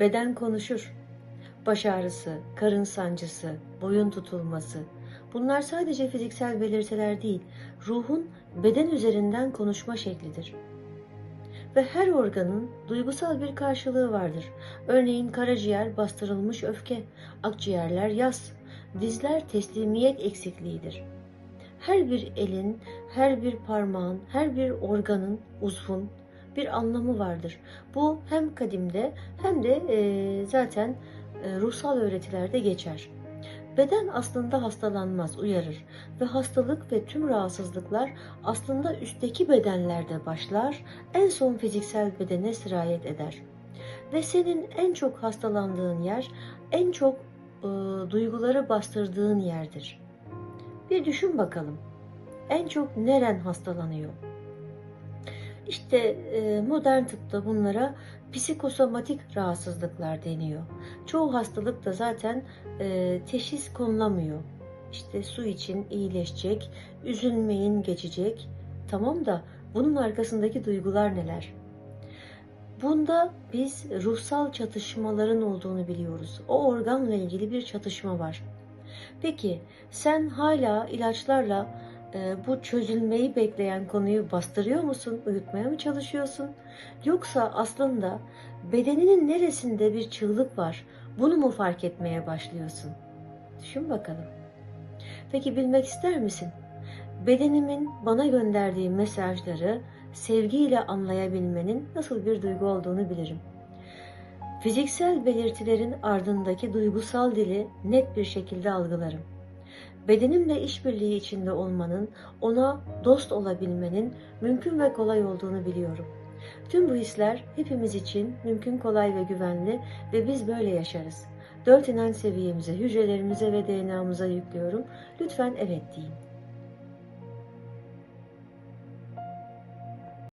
Beden konuşur. Baş ağrısı, karın sancısı, boyun tutulması. Bunlar sadece fiziksel belirtiler değil, ruhun beden üzerinden konuşma şeklidir. Ve her organın duygusal bir karşılığı vardır. Örneğin karaciğer bastırılmış öfke, akciğerler yas, dizler teslimiyet eksikliğidir. Her bir elin, her bir parmağın, her bir organın, uzvun bir anlamı vardır. Bu hem kadimde hem de e, zaten e, ruhsal öğretilerde geçer. Beden aslında hastalanmaz, uyarır ve hastalık ve tüm rahatsızlıklar aslında üstteki bedenlerde başlar, en son fiziksel bedene sirayet eder. Ve senin en çok hastalandığın yer, en çok e, duyguları bastırdığın yerdir. Bir düşün bakalım. En çok neren hastalanıyor? İşte e, modern tıpta bunlara psikosomatik rahatsızlıklar deniyor. Çoğu hastalık da zaten e, teşhis konulamıyor. İşte su için iyileşecek, üzülmeyin geçecek. Tamam da bunun arkasındaki duygular neler? Bunda biz ruhsal çatışmaların olduğunu biliyoruz. O organla ilgili bir çatışma var. Peki sen hala ilaçlarla bu çözülmeyi bekleyen konuyu bastırıyor musun? Uyutmaya mı çalışıyorsun? Yoksa aslında bedeninin neresinde bir çığlık var? Bunu mu fark etmeye başlıyorsun? Düşün bakalım. Peki bilmek ister misin? Bedenimin bana gönderdiği mesajları sevgiyle anlayabilmenin nasıl bir duygu olduğunu bilirim. Fiziksel belirtilerin ardındaki duygusal dili net bir şekilde algılarım. Bedenimle işbirliği içinde olmanın, ona dost olabilmenin mümkün ve kolay olduğunu biliyorum. Tüm bu hisler hepimiz için mümkün, kolay ve güvenli ve biz böyle yaşarız. Dört inanç seviyemize, hücrelerimize ve DNA'mıza yüklüyorum. Lütfen evet deyin.